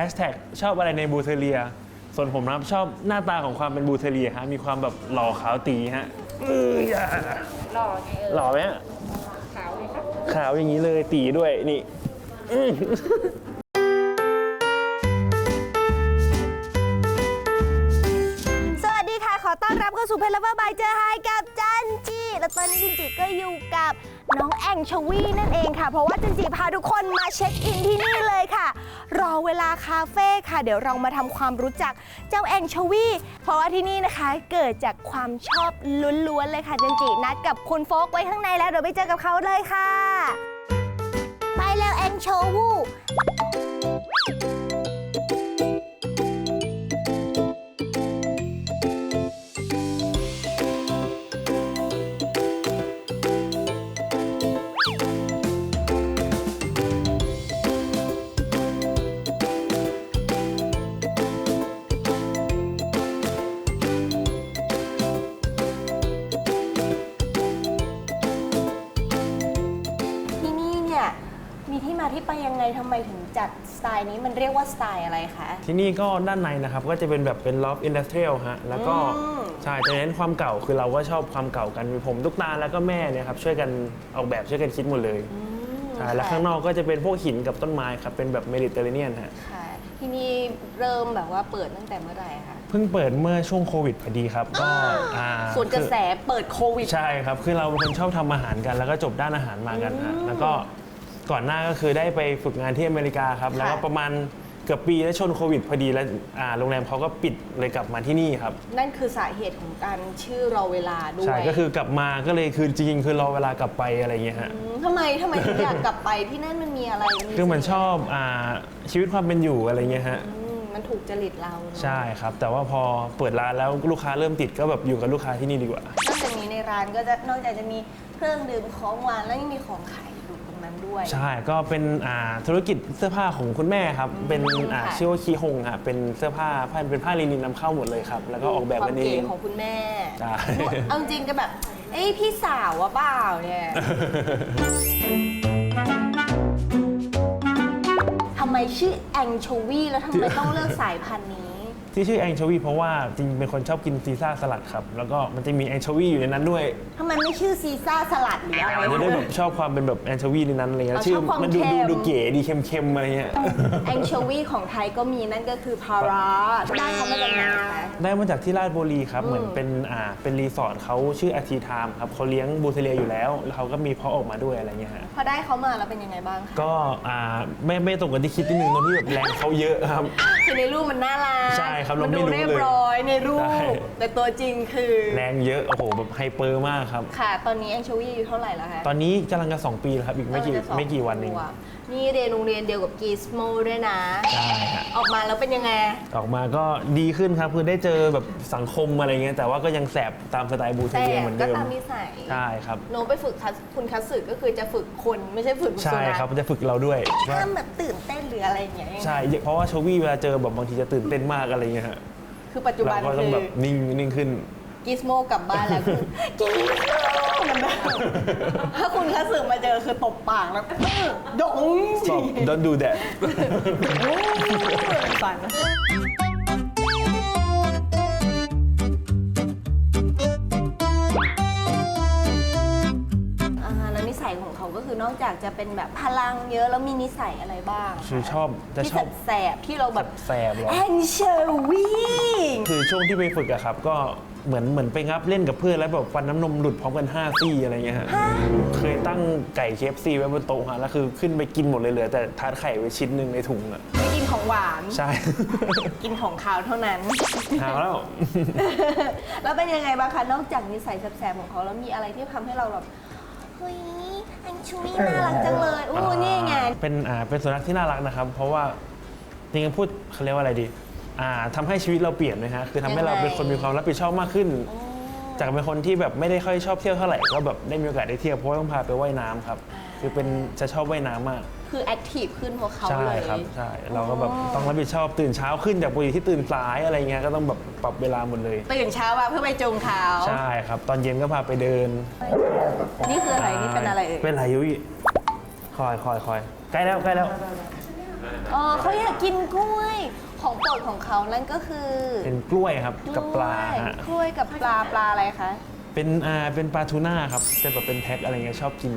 ฮชแท็กชอบอะไรในบูเทเลีย ส่วนผมนะครับชอบหน้าตาของความเป็นบูเทเลียฮะมีความแบบหล่อขาวตีฮะอื้ออย่าหล่อไงเออหล่อไหมฮะขาวเลยครับขาวอย่างนี้เลยตีด้วยนี่อื้อ สวัสดีค่ะ ขอต้อนรับเข้าสู่เพลเวอร์บายเจอไฮกับจันจีและ ตอนนี้จินจีก็อยู่กับน้องแองชวีนั่นเองค่ะ เพราะว่าจินจีพาทุกคนมาเช็คอินที่นี่เลยค่ะ รอเวลาคาเฟ่ค่ะ เดี๋ยวเรามาทำความรู้จักเจ้าแองชวีเพราะว่าที่นี่นะคะเกิดจากความชอบล้วนๆเลยค่ะจินจีนัดกับคุณโฟกไว้ข้างในแล้วเดี๋ยวไปเจอกับเขาเลยค่ะ ล์นี้มันเรียกว่าสไตล์อะไรคะ ที่นี่ก็ด้านในนะครับก็จะเป็นแบบเป็นล็อบอินดัสเทรียลฮะแล้วก็อืม ใช่จะเน้นความเก่าคือเราก็ชอบความเก่ากันมีผมทุกตาแล้วก็แม่เนี่ยครับช่วยกันออกแบบช่วยกันคิดหมดเลยใช่แล้วข้างนอกก็จะเป็นพวกหินกับต้นไม้ครับเป็นแบบเมดิเตอร์เรเนียนฮะค่ะ ที่นี่เริ่มแบบว่าเปิดตั้งแต่เมื่อไหร่คะเพิ่งเปิดเมื่อช่วงโควิดพอดีครับก็อ่าส่วนกระแสคือเปิดโควิด ใช่ครับคือเราเป็นคนชอบทำอาหารกันแล้วก็จบด้านอาหารมากันฮะแล้วก็ ก่อนหน้าก็คือได้ไปฝึกงานที่อเมริกาครับ แล้วก็ประมาณเกือบปีแล้วชนโควิดพอดีแล้วอ่าโรงแรมเขาก็ปิดเลยกลับมาที่นี่ครับ นั่นคือสาเหตุของการชื่อรอเวลาด้วยใช่ก็คือกลับมาก็เลยคือจริงๆคือรอเวลากลับไปอะไรอย่างเงี้ยฮะ มทำไมทำไมถึงอยากกลับไปที่นั่นมันมีอะไรคือเหมือนชอบอ่าชีวิตความเป็นอยู่อะไรเงี้ยฮะ อืมมันถูกจริตเราเนอะใช่ครับ แต่ว่าพอเปิดร้านแล้วลูกค้าเริ่มติดก็แบบอยู่กับลูกค้าที่นี่ดีกว่า นอกจากนี้ในร้านก็จะนอกจากจะมีเครื่องดื่มของหวานแล้วยังมีของขายอยู่ตรงนั้น ด้วย ใช่ก็เป็นอ่าธุรกิจเสื้อผ้าของคุณแม่ครับ เป็นอ่าค่ะ ชื่อว่าคีฮงฮะเป็นเสื้อผ้าผ้าเป็นผ้าลินินนำเข้าหมดเลยครับ แล้วก็ออกแบบควากัมนเอเก๋งของคุณแม่ใช่ เอาจริงก็แบบ เอ้ยพี่สาววะเปล่าเนี่ยทำไมชื่อแองโชวีแล้วทำไมต้องเลือกสายพันธุ์นี้ ที่ชื่อแองโชวีเพราะว่าจริงๆเป็นคนชอบกินซีซ่าสลัดครับ แล้วก็มันจะมีแองโชวีอยู่ในนั้นด้วยทำไมไม่ชื่อซีซ่าสลัดหรืออะไร จะได้แบบชอบความเป็นแบบแอนโชวีในนั้นอะไรเงี้ยอ๋อชื่ชอบความมัดูเค็ดูม ดูเก๋ดีเค็มๆอะไรเงี้ย แองโชวีของไทยก็มีนั่นก็คือพาราได้เขามาจากไหนคะ ได้มาจากที่ราชบุรีครับ เหมือนเป็นอ่าเป็นรีสอร์ทเขาชื่ออาทีไทม์ครับเขาเลี้ยงบูเทเลียอยู่แล้ว แล้วเขาก็มีเพาะออกมาด้วยอะไรเงี้ยฮะ พอได้เขามาแล้วเป็นยังไงบ้างคะก็อ่าไม่ไม่ตรงกับที่คิดนิดนึงตรงที่แบบแรงเขาเยอะครับ คือในรูปมันน่ารักใช่ครับมันเราไม่ดูรู้เรียบเลยร้อยในรูใช่ ป แต่ตัวจริงคือแรงเยอะโอ้โหแบบไฮเปอร์มากครับ ค่ะ ตอนนี้แองโชวีอายู่เท่าไหร่แล้วคะตอนนี้กำลังจะสองปีแล้วครับอีกไม่กี่เออจะสองไม่กี่วันเองขบ นี่เรียนโรงเรียนเดียวกับกีสโมด้วยนะ ใช่ฮะออกมาแล้วเป็นยังไง ออกมาก็ดีขึ้นครับคือได้เจอแบบสังคมอะไรเงี้ยแต่ว่าก็ยังแสบตามสไตล์บูเทแต่เลียเหมือนก็เดิมตามนิสัยใช่ครับ โนไปฝึกคัสคุณคัสสึก็คือจะฝึกคนไม่ใช่ฝึกสุใช่นัขครับมันจะฝึกเราด้วยว่าห้ามแบบตื่นเต้นหรืออะไรอย่างเงี้ยใช่เพราะว่าโชวี่เวลาเจอแบบบางทีจะตื่นเต้นมากอะไรเงี้ยฮะคือปัจจุบัเรานก็ต้อคืงอแบบนิ่งนิ่งขึ้น กิสโมกลับบ้านแล้วคือกิสโมมันแบบถ้าคุณคัสสึมาเจอคือตบปากแล้วอื้อดงบอก don't do that ฝันอ่าแล้วนิสัยของเขาก็คือนอกจากจะเป็นแบบพลังเยอะแล้วมีนิสัยอะไรบ้างคือชอบจะที่ชอบแสบๆที่เราแบบแสบเหรอ แองเชอวีคือช่วงที่ไปฝึกอะครับ ก็ เหมือนเหมือนไปงับเล่นกับเพื่อนแล้วแบบฟันน้ำนมหลุดพร้อมกัน 5 ซี่อะไรเงี้ยฮะเคยตั้งไก่เคฟซีไว้บนโต๊ะฮะแล้วคือขึ้นไปกินหมดเลยเหลือแต่ทาร์ตไข่ไว้ชิ้นหนึ่งในถุงอะไม่กินของหวาน ใช่ กินของคาวเท่านั้น หาแล้ว แล้วเป็นยังไงบ้างคะนอกจากนิสัยแสบๆของเขาแล้วมีอะไรที่ทำให้เราแบบเฮ้ยแองชูวี่น่ารักจังเลยอู้นี่ไง เป็นอ่าเป็นสุนัขที่น่ารักนะครับ เพราะว่าจริงๆพูดเขาเรียกว่าอะไรดี อ่าทำให้ชีวิตเราเปลี่ยนนะฮะคือทำให้เรายังไงเป็นคนมีความรับผิดชอบมากขึ้น จากเป็นคนที่แบบไม่ได้ค่อยชอบเที่ยวเท่าไหร่ก็แบบได้มีโอกาสได้เที่ยวเพราะว่าต้องพาไปว่ายน้ำครับ คือเป็นจะชอบว่ายน้ำมาก คือแอคทีฟขึ้นเพราะเขาใช่เลย ครับใช่เราก็แบบต้องรับผิดชอบตื่นเช้าขึ้นจากปกติที่ตื่นสายอะไรเงี้ยก็ต้องแบบปรับเวลาหมดเลย ตื่นเช้ามาเพื่อไปจูงเขาใช่ครับ ตอนเย็นก็พาไปเดินนี่คืออะไรนี่เป็นอะไรเอ่ยเป็นอะไรยุ้ยคอยคอยคอยใกล้แล้วใกล้แล้วอ๋อเขาอยากกินกล้วย ของโปรดของเขานั่นก็คือเป็นกล้วยครับกับปลาฮะกล้วยกับปลาปลาอะไรคะ เป็นอ่าเป็นปลาทูน่าครับจะแบบเป็นแพ็คอะไรเงี้ยชอบกิน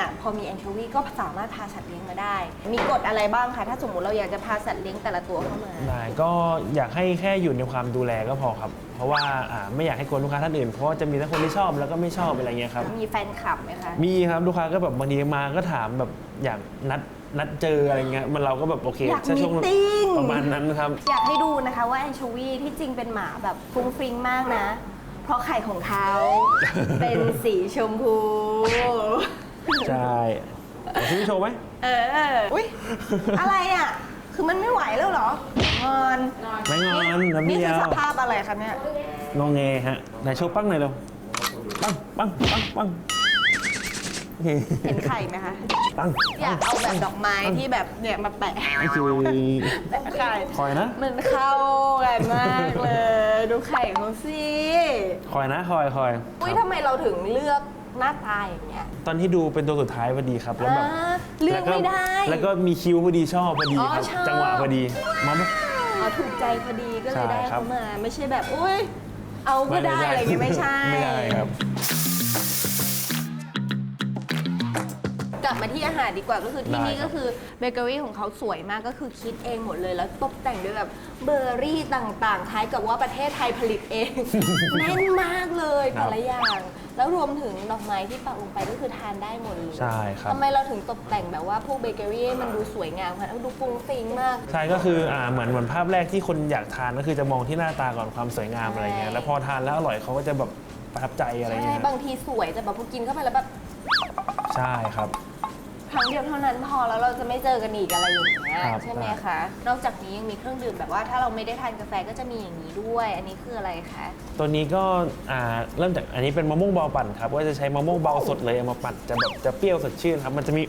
เนี่ยพอมีแอนโชวีก็สามารถพาสัตว์เลี้ยงมาได้ มีกฎอะไรบ้างคะถ้าสมมติเราอยากจะพาสัตว์เลี้ยงแต่ละตัวเข้ามา ได้ก็อยากให้แค่อยู่ในความดูแลก็พอครับ เพราะว่าอ่าไม่อยากให้กวนลูกค้าท่านอื่น เพราะว่าจะมีทั้งคนที่ชอบแล้วก็ไม่ชอบอะไรเงี้ยครับ มีแฟนคลับไหมคะ มีครับลูกค้าก็แบบบางทีมาก็ถามแบบอยากนัดนัดเจออะไรเงี้ยมันเราก็แบบโอเคอยากถ้าช่วง meeting ประมาณนั้นครับ อยากให้ดูนะคะว่าแอนโชวีที่จริงเป็นหมาแบบฟรุ้งฟริ้งมากนะ เพราะไข่ของเขา เป็นสีชมพู ใช่พี่โชว์ไหมเออ อุ้ยอะไรอะ คือมันไม่ไหวแล้วเหรอ งอนไม่งอนนะนี่พี่คือเดียสวภาพอะไรคะเนี่ย งองเงฮะไหนโชว์ปั้งหน่อยเร็วปั้งปั้งปั้งปั้งโอเคเห็นไข่ไหมคะ ปั้งอยากเอาแบบดอกไม้ที่แบบเนี่ยมาแปะโอเคแปะไข่ คอยนะ มันเข้ากันมากเลย ดูไข่เขาสิ คอยนะ คอยคอยอุ้ยครับทำไมเราถึงเลือก หน้าตาอย่างเงี้ย ตอนที่ดูเป็นตัวสุดท้ายพอดีครับ แล้วแบบอ่าเลือกไม่ได้ แล้วก็มีคิวพอดีชอบพอดีอ๋อครับ ชอบ จังหวะพอดีมาไหมอ๋อถูกใจพอดีก็เลยใช่ได้ครับ เขามา ไม่ใช่แบบอุ้ยเอาก็ได้อะไรอย่างงี้ไม่ใช่ ไม่ได้ครับ กลับมาที่อาหารดีกว่าก็คือที่ได้นี่ครัก็บ คือเบเกอรี่ของเขาสวยมากก็คือคิดเองหมดเลยแล้วตกแต่งด้วยแบบเบอร์รี่ต่างๆคล้ายกับว่าประเทศไทยผลิตเอง แน่นมากเลยแต่ละอย่าง แล้วรวมถึงดอกไม้ที่ปักลงไปก็คือทานได้หมดเลยใช่ครับ ทำไมเราถึงตกแต่งแบบว่าพวกเบเกอรี่ให้มันดูสวยงามคะดูฟุ้งฟิ้งมาก ใช่ก็คืออ่าเหมือนเหมือนภาพแรกที่คนอยากทานก็คือจะมองที่หน้าตาก่อนความสวยงามอะไรเงี้ยใช่แล้วพอทานแล้วอร่อยเขาก็จะแบบประทับใจอะไรใช่เงี้ยบางทีสวยแต่แบบพอกินเข้าไปแล้วแบบ ใช่ครับ ครั้งเดียวเท่านั้นพอแล้วเราจะไม่เจอกันอีกอะไรอย่างเงี้ยครับ ใช่ไหมคะ นอกจากนี้ยังมีเครื่องดื่มแบบว่าถ้าเราไม่ได้ทานกาแฟก็จะมีอย่างนี้ด้วย อันนี้คืออะไรคะ ตัวนี้ก็อ่าเริ่มจากอันนี้เป็นมะม่วงเบาปั่นครับ ก็จะใช้มะม่วงเบาสดเลยเอามาปั่นจะแบบจะเปรี้ยวสดชื่นครับ มันจะมี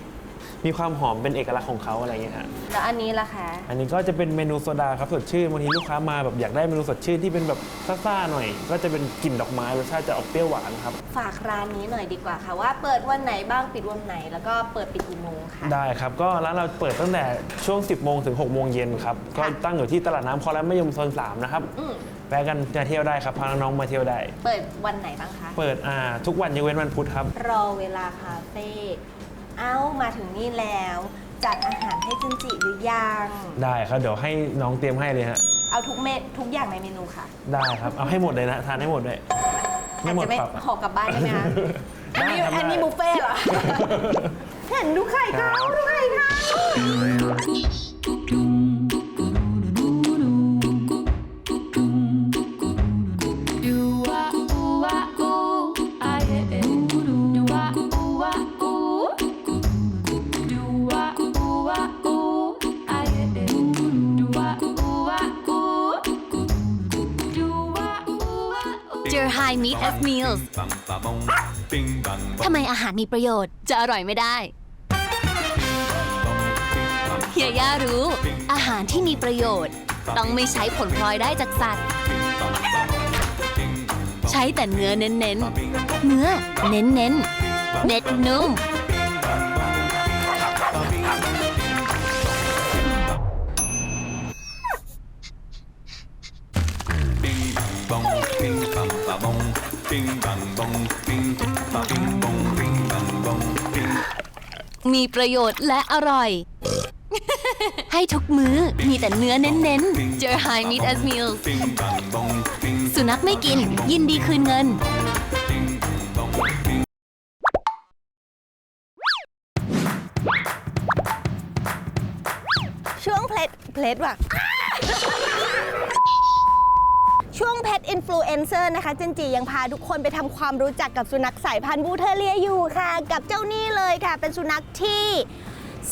มีความหอมเป็นเอกลักษณ์ของเขาอะไรเงี้ยฮะ แล้วอันนี้ล่ะคะ อันนี้ก็จะเป็นเมนูโซดาครับสดชื่นบางทีลูกค้ามาแบบอยากได้เมนูสดชื่นที่เป็นแบบซ่าๆหน่อย ก็จะเป็นกลิ่นดอกไม้รสชาติจะออกเปรี้ยวหวานครับ ฝากร้านนี้หน่อยดีกว่าค่ะ ว่าเปิดวันไหนบ้างปิดวันไหน แล้วก็เปิดปิดกี่โมงค่ะ ได้ครับก็ร้านเราเปิดตั้งแต่ช่วง 10 โมงถึง 6 โมงเย็นครับ ก็ค่ะตั้งอยู่ที่ตลาดน้ำคอและมะยมโซน3นะครับอืมแวะกันมาเที่ยวได้ครับพาน้องๆมาเที่ยวได้ เปิดวันไหนบ้างคะ เปิดอ่าทุกวันยกเว้นวันพุธครับ รอเวลาคาเฟ่ เอ้ามาถึงนี่แล้ว จัดอาหารให้จินจิหรือยัง ได้ครับเดี๋ยวให้น้องเตรียมให้เลยฮะ เอาทุกเม็ดทุกอย่างในเมนูค่ะได้ครับ เอาให้หมดเลยนะ ทานให้หมดเลยไม่อาจหมดจะไม่ปรับขอกลับบ้านได้ไหมคะ อันนี้ได้ครับอันนี้ได้บุฟเฟ่ต์เหรอ เห็นดูไข่เขาดูไข่เขา Do เจอ High Meat F Meals ทำไมอาหารมีประโยชน์ จะอร่อยไม่ได้เฮียย่ารู้ อาหารที่มีประโยชน์ ต้องไม่ใช้ผลพลอยได้จากสัตว์ ใช้แต่เนื้อเน้นๆ เนื้อเน้นๆ เม็ดนุ่ม มีประโยชน์และอร่อย ให้ทุกมื้อมีแต่เนื้อเน้นๆ เจอ High Meat as Meals ปิ้สุนัขไม่กิน ยินดีคืนเงินช่วงเพลทเพลทว่ะ ช่วงเพจอินฟลูเอนเซอร์นะคะเจนจียังพาทุกคนไปทำความรู้จักกับสุนัขสายพันธุ์บูเทเรียอยู่ค่ะ กับเจ้านี่เลยค่ะ เป็นสุนัขที่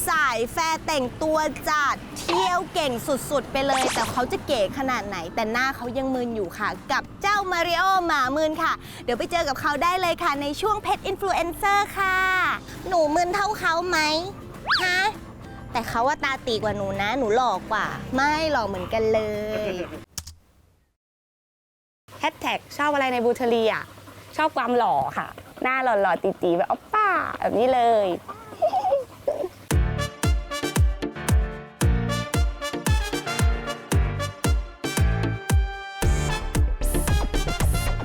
สายแฟร์แต่งตัวจัดเที่ยวเก่งสุดๆ ไปเลย แต่เขาจะเก๋ขนาดไหน แต่หน้าเขายังมึนอยู่ค่ะ กับเจ้ามาริโอหมามึนค่ะ เดี๋ยวไปเจอกับเขาได้เลยค่ะในช่วงเพจอินฟลูเอนเซอร์ค่ะ หนูมึนเท่าเขาไหมฮะแต่เขาว่าตาตีกว่าหนูนะ หนูหลอกกว่า ไม่หล่อเหมือนกันเลย แฮชแท็กชอบอะไรในบูเทอรีอะชอบความหล่อค่ะ หน้าหล่อๆตีๆแบบอ๊อปป้าแบบนี้เลย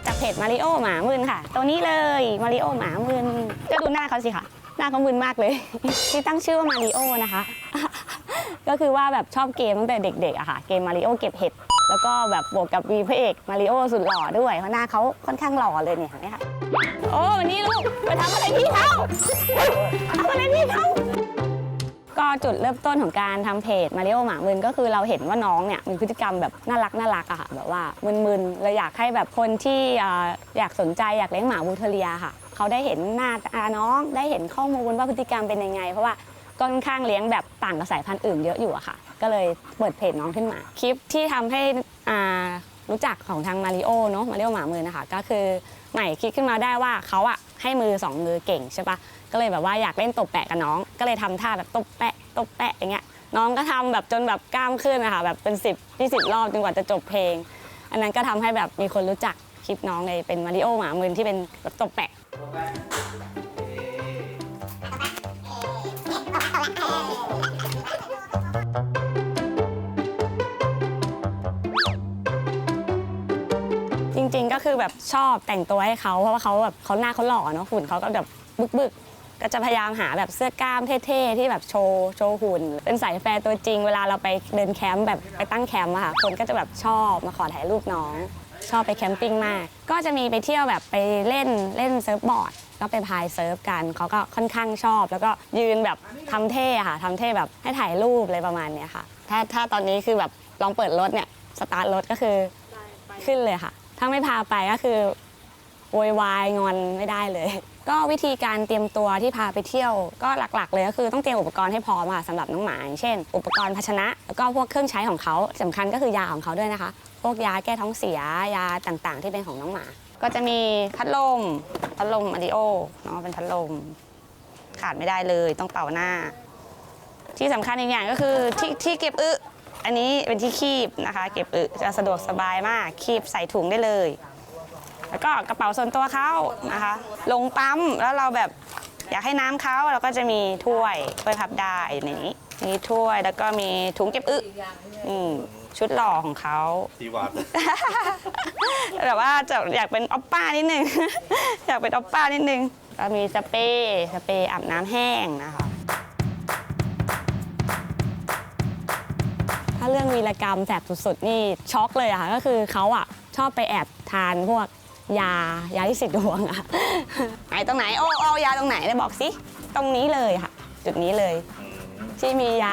จากเพจมาริโอหมามึนค่ะ ตัวนี้เลยมาริโอหมามึนก็ดูหน้าเขาสิค่ะหน้าเขามึนมากเลย ที่ตั้งชื่อว่ามาริโอนะคะ ก็คือว่าแบบชอบเกมตั้งแต่เด็กๆอะค่ะ เกมมาริโอเก็บเห็ด แล้วก็แบบบวกกับมีพระเอกมาริโอสุดหล่อด้วยเพราะหน้าเขาค่อนข้างหล่อเลยเนี่ยเห็นไหมคะโอ้วันนี้ลูกไปทำอะไรพี่เขาทำอะไรพี่เขาก็จุดเริ่มต้นของการทำเพจมาริโอหมามึนก็คือเราเห็นว่าน้องเนี่ยมีพฤติกรรมแบบน่ารักน่ารักอะค่ะแบบว่ามึนๆเราอยากให้แบบคนที่อ่าอยากสนใจอยากเลี้ยงหมาบูเทเลียค่ะเขาได้เห็นหน้าตาน้องได้เห็นข้อมูลว่าพฤติกรรมเป็นยังไง เพราะว่าก็ค่อนข้างเลี้ยงแบบต่างกับสายพันธุ์อื่นเยอะอยู่อะค่ะ ก็เลยเปิดเพจน้องขึ้นมา คลิปที่ทำให้อ่ารู้จักของทางมาริโอเนาะมาริโอหมามือนะคะก็คือใหม่คิดขึ้นมาได้ว่าเขาอะให้มือสองมือเก่งใช่ปะก็เลยแบบว่าอยากเล่นตบแปะกับน้อง ก็เลยทำท่าแบบตบแปะตบแปะอย่างเงี้ยน้องก็ทำแบบจนแบบกล้ามขึ้นนะคะแบบเป็น 10 20 รอบจนกว่าจะจบเพลง อันนั้นก็ทำให้แบบมีคนรู้จักคลิปน้องเลยเป็นมาริโอหมามือที่เป็นแบบตบแปะจ ริง ๆ ก็คือแบบชอบแต่งตัวให้เขาเพราะว่าเขาแบบเขาหน้าเขาหล่อเนาะหุ่นเขาก็แบบบึกๆ ก็จะพยายามหาแบบเสื้อกล้ามเท่ๆที่แบบโชว์โชว์หุ่น เป็นสายแฟร์ตัวจริง เวลาเราไปเดินแคมป์แบบไปตั้งแคมป์อะค่ะคนก็จะแบบชอบมาขอถ่ายรูปน้อง ชอบไปแคมปิ้งมาก ก็จะมีไปเที่ยวแบบไปเล่นเล่นเซิร์ฟบอร์ดก็ไปพายเซิร์ฟกันเขาก็ค่อนข้างชอบ แล้วก็ยืนแบบทำเท่ค่ะทำเท่แบบให้ถ่ายรูปอะไรประมาณเนี้ยค่ะ ถ้าถ้าตอนนี้คือแบบลองเปิดรถเนี่ยสตาร์ทรถก็คือขึ้นเลยค่ะ ถ้าไม่พาไปก็คือโวยวายงอนไม่ได้เลย ก็วิธีการเตรียมตัวที่พาไปเที่ยว ก็หลักๆ เลยก็คือต้องเตรียมอุปกรณ์ให้พร้อมค่ะสำหรับน้องหมาอย่างเช่น อุปกรณ์ภาชนะแล้วก็พวกเครื่องใช้ของเขาสำคัญก็คือยาของเขาด้วยนะคะ พวกยาแก้ท้องเสียยาต่างๆ ที่เป็นของน้องหมา ก็จะมีพัดลมพัดลมมาริโอเนาะเป็นพัดลม ขาดไม่ได้เลยต้องเป่าหน้า ที่สำคัญอีกอย่างก็คือที่ที่เก็บอึ อันนี้เป็นที่คีบนะคะ เก็บอึจะสะดวกสบายมากคีบใส่ถุงได้เลย แล้วก็กระเป๋าส่วนตัวเขานะคะ ลงปั๊มแล้วเราแบบอยากให้น้ำเขาเราก็จะมีถ้วยถ้วยพับได้ในนี้มีถ้วยแล้วก็มีถุงเก็บอึอืมชุดหล่อของเขาตีวัดแบบว่าจะอยากเป็นออปป้านิดนึง อยากเป็นออปป้านิดนึง ก็มีสเปรย์สเปรย์อาบน้ำแห้งนะคะ ถ้าเรื่องวีรกรรมแสบสุดๆ นี่ช็อกเลยอะค่ะ ก็คือเขาอะชอบไปแอบทานพวกยายาที่สิทธิ์ดวงอะไหนตรงไหนโอ้เอยาตรงไหนได้บอกสิ ตรงนี้เลยค่ะ จุดนี้เลย ที่มียา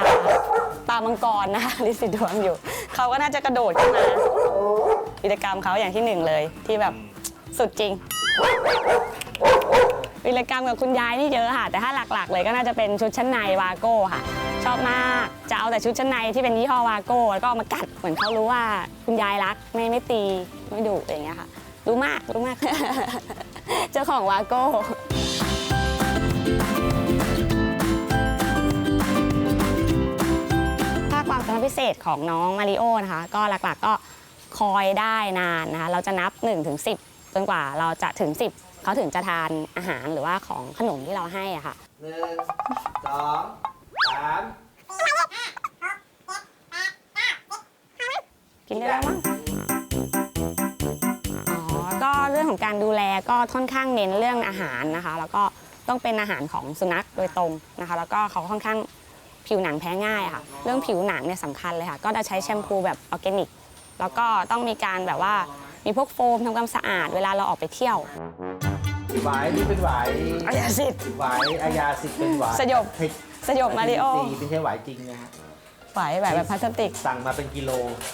ตามังกรนะคะลิสิดวงอยู่ เขาก็น่าจะกระโดดขึ้นมากิจกรรมเขาอย่างที่หนึ่งเลย ที่แบบสุดจริง วิรกรรมกับคุณยายนี่เยอะค่ะ แต่ถ้าหลักๆ เลยก็น่าจะเป็นชุดชั้นในวาโก้ค่ะ ชอบมากจะเอาแต่ชุดชั้นในที่เป็นยี่ห้อวาโก้แล้วก็เอามากัดเหมือนเขารู้ว่าคุณยายรักไม่ไม่ตีไม่ดุอะไรอย่างเงี้ยค่ะรู้มากรู้มาก เจ้าของวาโก้ถ้าความสามารถพิเศษของน้องมาริโอนะคะ ก็หลักๆก็คอยได้นานนะคะ เราจะนับ 1-10ถึง10จนกว่าเราจะถึง 10 เขาถึงจะทานอาหารหรือว่าของขนมที่เราให้อะค่ะหนึ่งสองสามกินได้แล้วมั้งอ๋อก็เรื่องของการดูแลก็ค่อนข้างเน้นเรื่องอาหารนะคะ แล้วก็ต้องเป็นอาหารของสุนัขโดยตรงนะคะ แล้วก็เขาค่อนข้างผิวหนังแพ้ง่ายอะค่ะ เรื่องผิวหนังเนี่ยสำคัญเลยค่ะ ก็จะใช้แชมพูแบบออร์แกนิก แล้วก็ต้องมีการแบบว่ามีพวกโฟมทำความสะอาดเวลาเราออกไปเที่ยว หวายนี่เป็นหวายอายาสิทธิ์ หวายอายาสิทธิ์เป็นหวายสยบเผ็ดสยบมาริโอตีไม่ใช่หวายจริงนะฮะไหวแบบแบบพลาสติก สั่งมาเป็นกิโล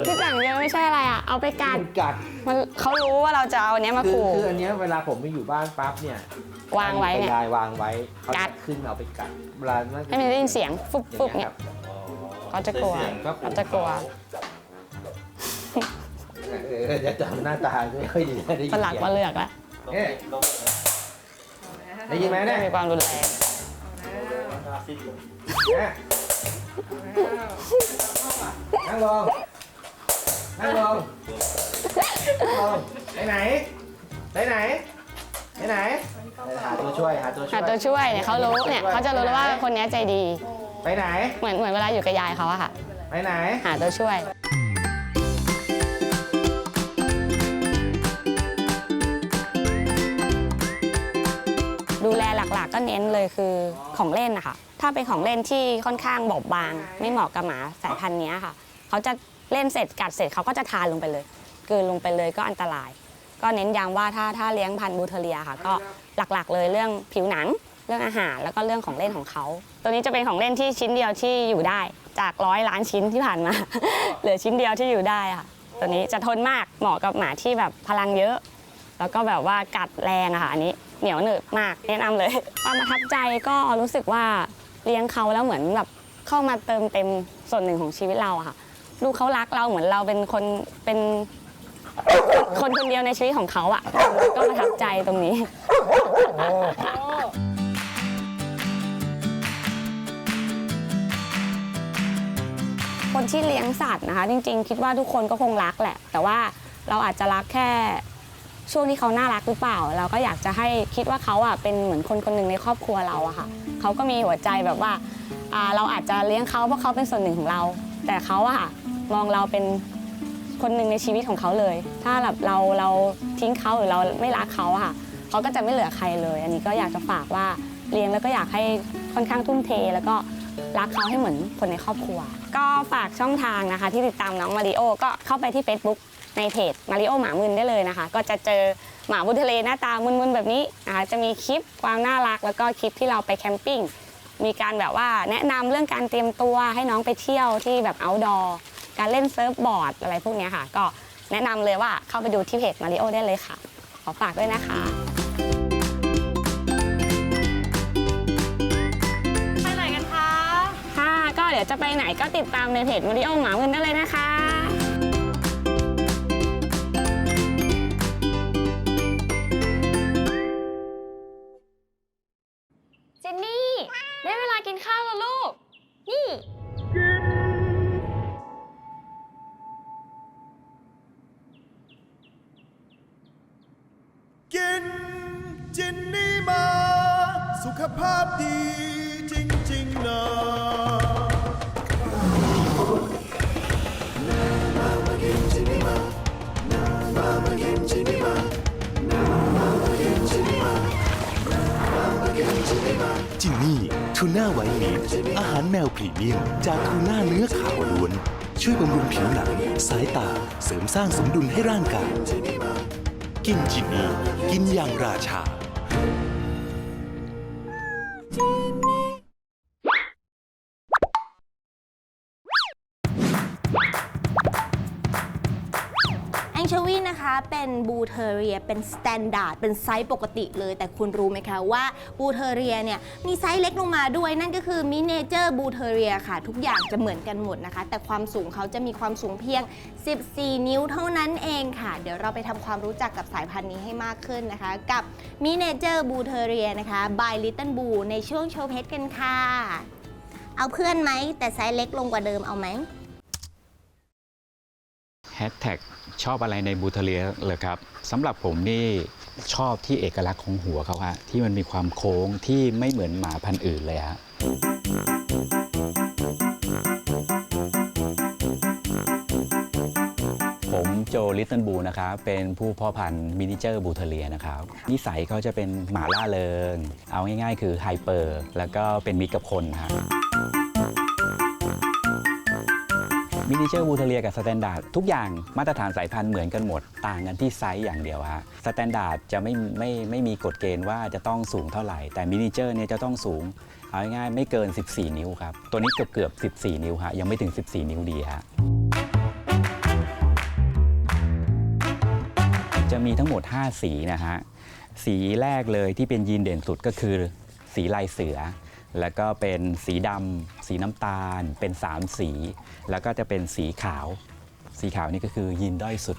ที่สั่งเยอะไม่ใช่อะไรอะ เอาไปกัดมันกัด มันเขารู้ว่าเราจะเอาอันเนี้ยมาคือขู่ คืออันเนี้ยเวลาผมไม่อยู่บ้านปั๊บเนี่ยวางไว้เนี่ย ยายวางไว้เขากัจะด ขึ้นเอาไปกัดเวลามันให้มันได้ยินเสียงฟุบอย่างฟุบเงี้เนี่ยยครับเขาจะกลัวเสียงก็ขู่เขาจะกลัวเออจะจำหน้าตาไม่ค่อยดีได้ยินประหลักประเลือกแล้วเนี่ย ได้ยินไหมเนี่ยมีความรุนแรงเนี่ยนั่งลงนั่งลงนั่งลงไปไหนไปไหนไปไหนหาตัวช่วยหาตัวช่วยหาตัวช่วยเนี่ยเขารู้เนี่ยเขาจะรู้แล้วว่าคนเนี้ยใจดี ไปไหน เหมือนเหมือนเวลาอยู่กับยายเขาอะค่ะ ไปไหน หาตัวช่วย ก็เน้นเลยคือของเล่นนะคะถ้าเป็นของเล่นที่ค่อนข้างบอบบาง ไม่เหมาะกับหมาสายพันธุ์นี้ค่ะเขาจะเล่นเสร็จกัดเสร็จเขาก็จะทานลงไปเลยกลืนลงไปเลยก็อันตราย ก็เน้นย้ำว่าถ้าถ้าเลี้ยงพันธุ์บูเทเรียค่ะ ก็หลักๆ เลยเรื่องผิวหนัง เรื่องอาหารแล้วก็เรื่องของเล่นของเขา ตัวนี้จะเป็นของเล่นที่ชิ้นเดียวที่อยู่ได้ จากร้อยล้านชิ้นที่ผ่านมาเหลือชิ้นเดียวที่อยู่ได้ค่ะ ตัวนี้จะทนมากเหมาะกับหมาที่แบบพลังเยอะ แล้วก็แบบว่ากัดแรงอะค่ะอันนี้เหนียวหนึบมากแนะนำเลยความประทับใจก็รู้สึกว่าเลี้ยงเขาแล้วเหมือนแบบเข้ามาเติมเต็มส่วนหนึ่งของชีวิตเราอะค่ะ ลูกเขารักเราเหมือนเราเป็นคนเป็นคนคนเดียวในชีวิตของเขาอะก็ประทับใจตรงนี้ คนที่เลี้ยงสัตว์นะคะ จริง ๆ คิดว่าทุกคนก็คงรักแหละ แต่ว่าเราอาจจะรักแค่ ช่วงที่เขาน่ารักหรือเปล่า เราก็อยากจะให้คิดว่าเขาอะเป็นเหมือนคนคนหนึ่งในครอบครัวเราอะค่ะเขาก็มีหัวใจแบบว่าเราอาจจะเลี้ยงเขาเพราะเขาเป็นส่วนหนึ่งของเรา แต่เขาอะค่ะมองเราเป็นคนหนึ่งในชีวิตของเขาเลย ถ้าแบบเราเราทิ้งเขาหรือเราไม่รักเขาอะค่ะเขาก็จะไม่เหลือใครเลย อันนี้ก็อยากจะฝากว่าเลี้ยงแล้วก็อยากให้ค่อนข้างทุ่มเท แล้วก็รักเขาให้เหมือนคนในครอบครัว ก็ฝากช่องทางนะคะ ที่ติดตามน้องมาริโอก็เข้าไปที่ Facebook ในเพจมาริโอหมามึนได้เลยนะคะ ก็จะเจอหมาบุญทะเลหน้าตามึนๆแบบนี้นะคะจะมีคลิปความน่ารัก แล้วก็คลิปที่เราไปแคมปิ้งมีการแบบว่าแนะนำเรื่องการเตรียมตัวให้น้องไปเที่ยวที่แบบ outdoor การเล่นเซิร์ฟบอร์ดอะไรพวกเนี้ยค่ะ ก็แนะนำเลยว่าเข้าไปดูที่เพจมาริโอได้เลยค่ะ ขอฝากด้วยนะคะไปไหนกันคะ ค่ะ ก็เดี๋ยวจะไปไหนก็ติดตามในเพจมาริโอหมาเงินได้เลยนะคะ นข้าวแล้วลูก นี่ กินจินนี่มา สุขภาพดีจริงๆนะมามากินจินนี่ ทูน่าไวท์มีดอาหารแมวพรีเมียม จากทูน่าเนื้อขาวล้วน ช่วยบำรุงผิวหนัง สายตา เสริมสร้างสมดุลให้ร่างกาย กินจินนีกินอย่างราชา ชวีนะคะเป็นบูเทเรียเป็นสแตนดาร์ดเป็นไซส์ปกติเลย แต่คุณรู้ไหมคะว่าบูเทเรียเนี่ยมีไซส์เล็กลงมาด้วย นั่นก็คือมินเจอร์บูเทเรียค่ะ ทุกอย่างจะเหมือนกันหมดนะคะ แต่ความสูงเขาจะมีความสูงเพียง 14 นิ้วเท่านั้นเองค่ะ เดี๋ยวเราไปทำความรู้จักกับสายพันธุ์นี้ให้มากขึ้นนะคะ กับมินเจอร์บูเทเรียนะคะ by Little Boo ในช่วงโชว์เพชรกันค่ะ เอาเพื่อนไหมแต่ไซส์เล็กลงกว่าเดิมเอาไหมแฮชแท็ก ชอบอะไรในบูเทเลียเลยครับสำหรับผมนี่ชอบที่เอกลักษณ์ของหัวเขาฮะที่มันมีความโค้งที่ไม่เหมือนหมาพันธุ์อื่นเลยฮะผมโจลิตเติ้ลบูนะครับเป็นผู้พ่อพันธุ์มินิเจอร์บูเทเลียนะครับนิสัยเขาจะเป็นหมาล่าเริง เอาง่ายๆ คือไฮเปอร์ แล้วก็เป็นมิตรกับคนฮะ มินิเจอร์บูเทเลียกับสแตนดาร์ดทุกอย่างมาตรฐานสายพันธุ์เหมือนกันหมด ต่างกันที่ไซส์อย่างเดียวฮะสแตนดาร์ดจะไม่ไม่ไม่มีกฎเกณฑ์ว่าจะต้องสูงเท่าไหร่ แต่มินิเจอร์เนี่ยจะต้องสูง เอาง่ายๆไม่เกิน 14 นิ้วครับ ตัวนี้เกือบเกือบ 14 นิ้วฮะยังไม่ถึง 14 นิ้วดีฮะจะมีทั้งหมด 5 สีนะฮะสีแรกเลยที่เป็นยีนเด่นสุดก็คือสีลายเสือ แล้วก็เป็นสีดำสีน้ำตาล เป็น 3 สี แล้วก็จะเป็นสีขาว สีขาวนี่ก็คือยีนด้อยสุด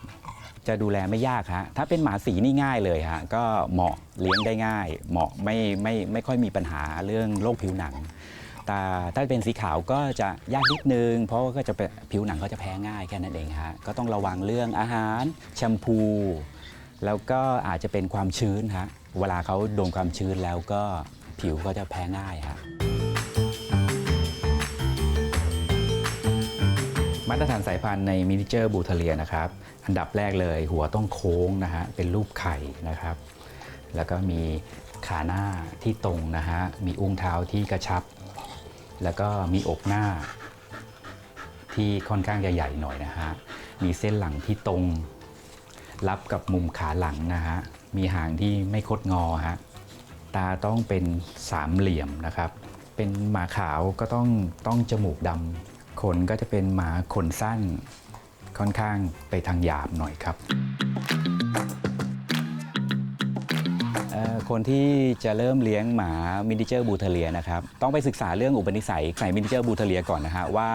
จะดูแลไม่ยากฮะถ้าเป็นหมาสีนี่ง่ายเลยฮะก็เหมาะเลี้ยงได้ง่าย เหมาะไม่ไม่ไม่ค่อยมีปัญหาเรื่องโรคผิวหนังแต่ถ้าเป็นสีขาวก็จะยากนิดนึง เพราะว่าก็จะเป็นผิวหนังก็จะแพ้ง่ายแค่นั้นเองฮะก็ต้องระวังเรื่องอาหารแชมพู แล้วก็อาจจะเป็นความชื้นฮะเวลาเขาโดนความชื้นแล้วก็ ผิวก็จะแพ้ง่ายฮะมาตรฐานสายพันธุ์ในมินิเจอร์บูเทเลียนะครับ อันดับแรกเลยหัวต้องโค้งนะฮะเป็นรูปไข่นะครับ แล้วก็มีขาหน้าที่ตรงนะฮะมีอุ้งเท้าที่กระชับ แล้วก็มีอกหน้า ที่ค่อนข้างจะใหญ่หน่อยนะฮะมีเส้นหลังที่ตรง รับกับมุมขาหลังนะฮะมีหางที่ไม่คดงอฮะ ตาต้องเป็นสามเหลี่ยมนะครับ เป็นหมาขาวก็ต้องต้องจมูกดำขนก็จะเป็นหมาขนสั้น ค่อนข้างไปทางหยาบหน่อยครับคนที่จะเริ่มเลี้ยงหมามินิเจอร์บูเทเลียนะครับต้องไปศึกษาเรื่องอุปนิสัยไข่มินิเจอร์บูเทเลียก่อนนะฮะว่า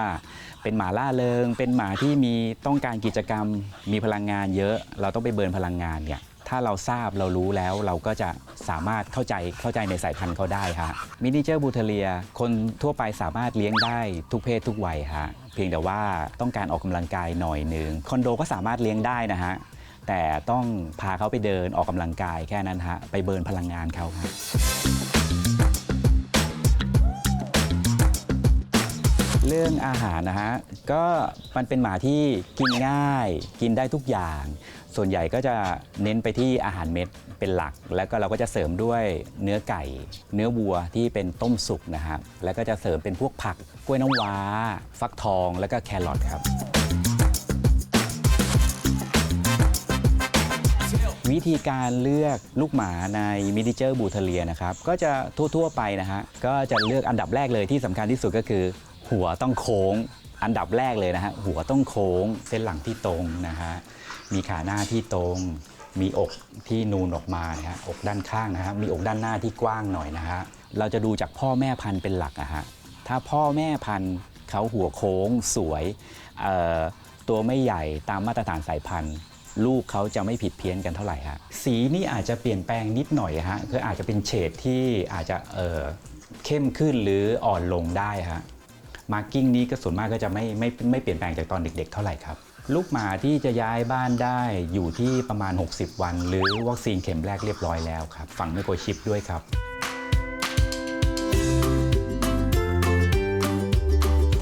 เป็นหมาล่าเริง เป็นหมาที่มีต้องการกิจกรรม มีพลังงานเยอะ เราต้องไปเบิร์นพลังงานเนี่ย ถ้าเราทราบเรารู้แล้วเราก็จะสามารถเข้าใจเข้าใจในสายพันธุ์เขาได้ฮะมินิเจอร์บูเทเลีย คนทั่วไปสามารถเลี้ยงได้ทุกเพศทุกวัยฮะเพียงแต่ว่าต้องการออกกำลังกายหน่อยหนึ่งคอนโดก็สามารถเลี้ยงได้นะฮะแต่ต้องพาเขาไปเดินออกกำลังกายแค่นั้นฮะไปเบิร์นพลังงานเขาค่ะ เรื่องอาหารนะฮะก็มันเป็นหมาที่กินง่าย กินได้ทุกอย่าง ส่วนใหญ่ก็จะเน้นไปที่อาหารเม็ดเป็นหลัก แล้วก็เราก็จะเสริมด้วยเนื้อไก่ เนื้อวัวที่เป็นต้มสุกนะฮะแล้วก็จะเสริมเป็นพวกผักกล้วยน้ำว้า ฟักทองแล้วก็แครอทครับ วิธีการเลือกลูกหมาในมินิเจอร์บูเทเลียนะครับ ก็จะทั่ว ๆ ไปนะฮะก็จะเลือกอันดับแรกเลยที่สำคัญที่สุดก็คือ หัวต้องโค้งอันดับแรกเลยนะฮะหัวต้องโค้งเส้นหลังที่ตรงนะฮะมีขาหน้าที่ตรง มีอกที่นูนออกมานะฮะอกด้านข้างนะฮะมีอกด้านหน้าที่กว้างหน่อยนะฮะเราจะดูจากพ่อแม่พันธุ์เป็นหลักอะฮะถ้าพ่อแม่พันธุ์เขาหัวโค้งสวยตัวไม่ใหญ่ตามมาตรฐานสายพันธุ์ ลูกเขาจะไม่ผิดเพี้ยนกันเท่าไหร่ฮะสีนี่อาจจะเปลี่ยนแปลงนิดหน่อยฮะคืออาจจะเป็นเฉดที่อาจจะเเข้มขึ้นหรืออ่อนลงได้ฮะ มาร์กิ้งนี้ก็ส่วนมากก็จะไม่ไม่ไม่เปลี่ยนแปลงจากตอนเด็ก ๆ เท่าไหร่ครับ ลูกหมาที่จะย้ายบ้านได้อยู่ที่ประมาณ 60 วัน หรือวัคซีนเข็มแรกเรียบร้อยแล้วครับฝังไมโครชิปด้วยครับ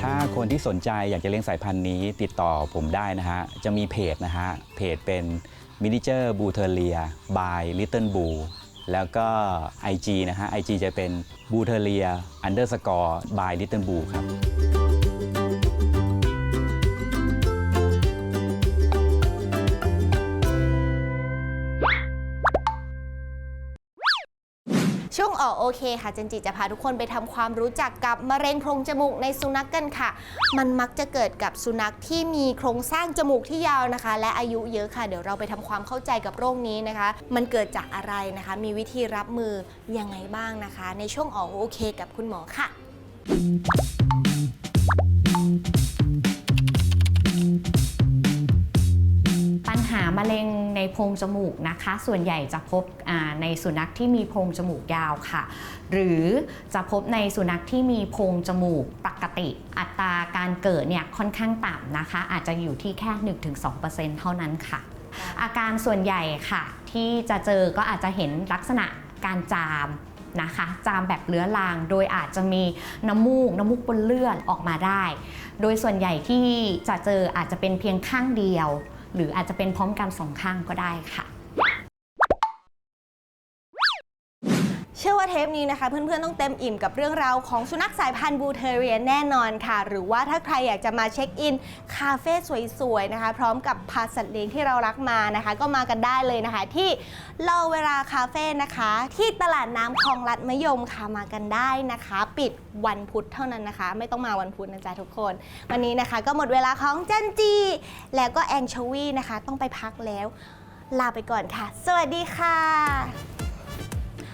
ถ้าคนที่สนใจอยากจะเลี้ยงสายพันธุ์นี้ติดต่อผมได้นะฮะ จะมีเพจนะฮะ เพจเป็น Miniature b u t e r i a by Little Boo แล้วก็ IG นะฮะ IG จะเป็นบูเทเลียอันเดอร์สกอร์บายลิตเติ้ลบูครับ โอเคค่ะเจนจิจะพาทุกคนไปทำความรู้จักกับมะเร็งโพรงจมูกในสุนัขกกันค่ะ มันมักจะเกิดกับสุนัขที่มีโครงสร้างจมูกที่ยาวนะคะ และอายุเยอะค่ะ เดี๋ยวเราไปทำความเข้าใจกับโรคนี้นะคะ มันเกิดจากอะไรนะคะ มีวิธีรับมือยังไงบ้างนะคะ ในช่วงออกโอเค กับคุณหมอค่ะ หามะเร็งในโพรงจมูกนะคะ ส่วนใหญ่จะพบในสุนัขที่มีโพรงจมูกยาวค่ะ หรือจะพบในสุนัขที่มีโพรงจมูกปกติ อัตราการเกิดเนี่ยค่อนข้างต่ำนะคะ อาจจะอยู่ที่แค่ 1-2%เท่านั้นค่ะ อาการส่วนใหญ่ค่ะ ที่จะเจอก็อาจจะเห็นลักษณะการจามนะคะจามแบบเลื้อรังโดยอาจจะมีน้ำมูกน้ำมูกปนเลือดออกมาได้ โดยส่วนใหญ่ที่จะเจออาจจะเป็นเพียงข้างเดียว หรืออาจจะเป็นพร้อมกันสองข้างก็ได้ค่ะ เชื่อว่าเทปนี้นะคะ เพื่อนๆต้องเต็มอิ่มกับเรื่องราวของสุนัขสายพันธุ์บูเทเรียนแน่นอนค่ะ หรือว่าถ้าใครอยากจะมาเช็คอิน คาเฟ่สวยๆนะคะ พร้อมกับพาสัตว์เลี้ยงที่เรารักมานะคะ ก็มากันได้เลยนะคะ ที่เลอเวลาคาเฟ่นะคะ ที่ตลาดน้ำคลองลัดมะยมค่ะมากันได้นะคะ ปิดวันพุธเท่านั้นนะคะ ไม่ต้องมาวันพุธนะจ๊ะทุกคน วันนี้นะคะ ก็หมดเวลาของจันจี แล้วก็แองโชวีนะคะ ต้องไปพักแล้ว ลาไปก่อนค่ะ สวัสดีค่ะ